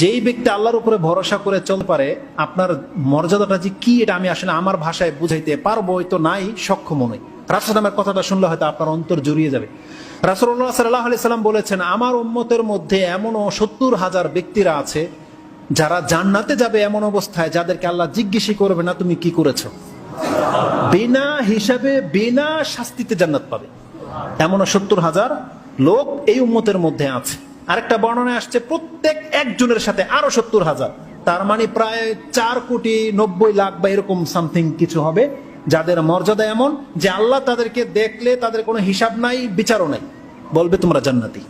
যেই ব্যক্তি আল্লাহর উপরে ভরসা করে চলতে পারে, আপনার মর্যাদাটা যে কি, এটা আমি আসলে আমার ভাষায় বুঝাইতে পারব তো নাই, সক্ষম নই। রাসুলামের কথাটা শুনলে হয়তো আপনার অন্তর জড়িয়ে যাবে। রাসুল্লাহ সাল্লাহ সাল্লাম বলেছেন, আমার উম্মতের মধ্যে এমনও সত্তর হাজার ব্যক্তিরা আছে, যারা জান্নাতে যাবে এমন অবস্থায়, যাদেরকে আল্লাহ জিজ্ঞেসই করবে না তুমি কি করেছ। বিনা হিসাবে, বিনা শাস্তিতে জান্নাত পাবে। এমনও সত্তর হাজার লোক এই উম্মতের মধ্যে আছে। আরেকটা বর্ণনা আসছে, প্রত্যেক একজনের সাথে আরও সত্তর হাজার। তার মানে প্রায় চার কোটি নব্বই লাখ বা এরকম সামথিং কিছু হবে। যাদের মর্যাদা এমন যে আল্লাহ তাদেরকে দেখলে তাদের কোনো হিসাব নাই, বিচারও নাই। বলবে তোমরা জান্নাতি।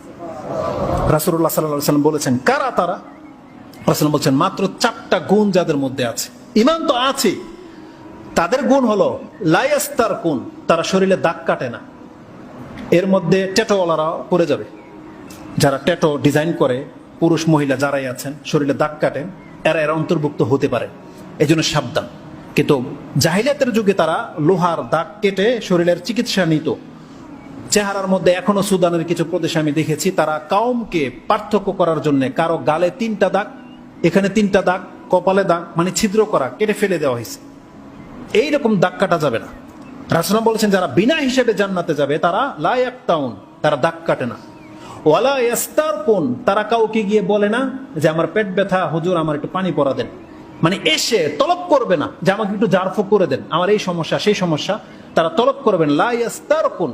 রাসুল্লাহ সাল্লাহ সাল্লাম বলেছেন, কারা তারা? রাসুল বলছেন, মাত্র চারটা গুণ যাদের মধ্যে আছে। ইমান তো আছে। তাদের গুণ হলো লাইস্তার কোন তারা শরীরে দাগ কাটে না। এর মধ্যে ট্যাটোওয়ালারা পড়ে যাবে। যারা ট্যাটো ডিজাইন করে, পুরুষ, মহিলা যারাই আছেন, শরীরে দাগ কাটেন, এরা এরা অন্তর্ভুক্ত হতে পারে। এই জন্য সাবধান। কিন্তু জাহিলিয়াতের যুগে তারা লোহার দাগ কেটে শরীরের চিকিৎসা নিত। চেহারার মধ্যে এখনও সুদানের কিছু প্রদেশে আমি দেখেছি, তারা কাউমকে পার্থক্য করার জন্য কারও গালে তিনটা দাগ, এখানে তিনটা দাগ, কপালে দাগ মানে ছিদ্র করা, কেটে ফেলে দেওয়া হয়েছে। এইরকম দাগ কাটা যাবে না। রাসুলাম বলেছেন, যারা বিনা হিসেবে জান্নাতে যাবে, তারা লায়াক তাউন তারা দাগ কাটে না। ওয়ালা ইয়াস্তার কোন তারা কাউকে গিয়ে বলে না যে আমার পেট ব্যথা, হুজুর আমার একটু পানি পরা দেন। মানে এসে তলব করবে না যে আমাকে একটু জারফুক করে দেন। আমার এই সমস্যা, সেই সমস্যা, তারা তলব করবেন লা ইয়াস্তার কোন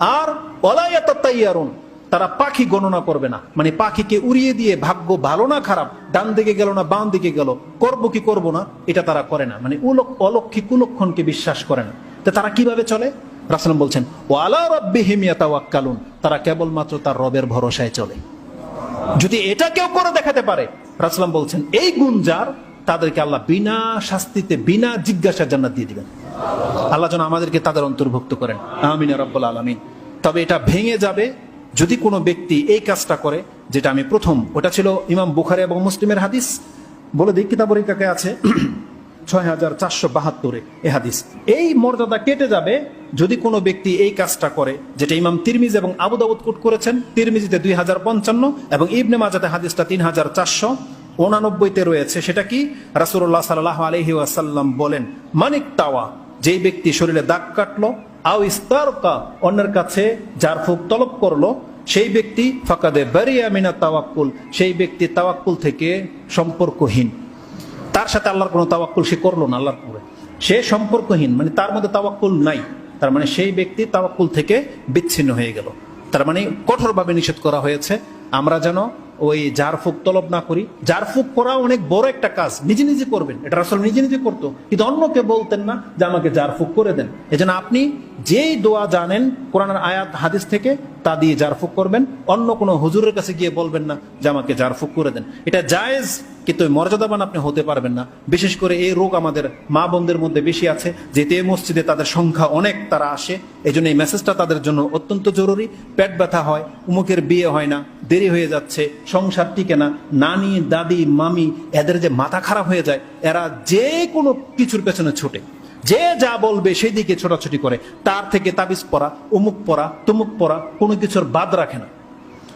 আর ওয়ালায়াতাইয়ারুন তারা পাখি গণনা করবে না। মানে পাখিকে উড়িয়ে দিয়ে ভাগ্য ভালো না খারাপ, ডান দিকে গেল না বাম দিকে গেল, করব কি করব না, এটা তারা করে না। মানে অলক্ষী কুলক্ষণকে বিশ্বাস করে না। তো তারা কীভাবে চলে? রাসলাম বলছেন, ওয়ালা রব্বিহিম ইয়াতাওয়াক্কালুন তারা কেবলমাত্র তার রবের ভরসায় চলে। যদি এটা কেউ করে দেখাতে পারে রাসলাম বলছেন, এই গুণ যার তাদেরকে আল্লাহ বিনা শাস্তিতে, বিনা জিজ্ঞাসা জান্নাত দিয়ে দিবেন। আল্লাহ যেন আমাদেরকে তাদের অন্তর্ভুক্ত করেন। আমিন রব্বুল আলমিন। তবে এটা ভেঙে যাবে যদি কোনো ব্যক্তি এই কাজটা করে, যেটা আমি প্রথম, ওটা ছিল ইমাম বুখারি এবং মুসলিমের হাদিস। বলে দিই, কিতাবরিকাকে আছে। ছয় হাজার চারশো বাহাত্তরে এ হাদিস। এই মর্যাদা কেটে যাবে যদি কোনো ব্যক্তি এই কাজটা করে, যেটা ইমাম তিরমিজ এবং আবু দাউদ করেছেন, তিরমিজিতে দুই হাজার পঞ্চান্ন এবং ইবনে মাজাতে হাদিসটা তিন হাজার চারশো। উনানব্বইতে রয়েছে, সেটা কি? রাসুল্লাহ সাল্লাহ আলহি ওয়াসাল্লাম বলেন, মানিক তাওয়া, যেই ব্যক্তি শরীরে দাগ কাটলো, আও ইস্তারকা, অন্যের কাছে যার ফুক তলব করল, সেই ব্যক্তি ফাকাদে বারিয়া মিনা তাওয়াক্কুল, সেই ব্যক্তি তাওয়াক্কুল থেকে সম্পর্কহীন। তার সাথে আল্লাহর কোনো তাওয়াক্কুল সে করল না আল্লাহর সে সম্পর্কহীন মানে তার মধ্যে তাওয়াক্কুল নাই। তার মানে সেই ব্যক্তি তাওয়াক্কুল থেকে বিচ্ছিন্ন হয়ে গেল। তার মানে কঠোরভাবে নিষেধ করা হয়েছে। আমরা যেন ওই জারফুক তলব না করি। জারফুক করা অনেক বড় একটা কাজ। নিজে নিজে করবেন। এটা আসলে নিজে নিজে করতো। কিন্তু অন্যকে বলতেন না যে আমাকে জারফুক করে দেন। এজন্য আপনি যেই দোয়া জানেন, কোরআনের আয়াত, হাদিস থেকে, তা দিয়ে জারফুক করবেন। অন্য কোনো হুজুরের কাছে গিয়ে বলবেন না যে আমাকে জারফুক করে দেন। এটা জায়েজ কিন্তু ওই মর্যাদাবান আপনি হতে পারবেন না। বিশেষ করে এই রোগ আমাদের মা বোনদের মধ্যে বেশি আছে যেতে মসজিদে তাদের সংখ্যা অনেক তারা আসে এই জন্য এই মেসেজটা তাদের জন্য অত্যন্ত জরুরি। পেট ব্যথা হয়, উমুকের বিয়ে হয় না, দেরি হয়ে যাচ্ছে, সংসার টিকে না, নানি, দাদি, মামি, এদের যে মাথা খারাপ হয়ে যায়, এরা যে কোনো কিছুর পেছনে ছুটে। যে যা বলবে সেই দিকে ছোটাছুটি করে। তার থেকে তাবিজ পড়া উমুক পড়া তুমুক পড়া কোনো কিছুর বাদ রাখে না।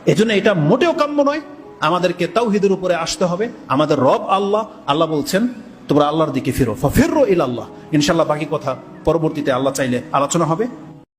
এজন্য এটা মোটেও কাম্য নয়। আমাদেরকে তাওহিদের উপরে আসতে হবে। আমাদের রব আল্লাহ। আল্লাহ বলছেন, তোমরা আল্লাহর দিকে ফিরো। ফিরো ইল আল্লাহ ইনশাল্লাহ বাকি কথা পরবর্তীতে আল্লাহ চাইলে আলোচনা হবে।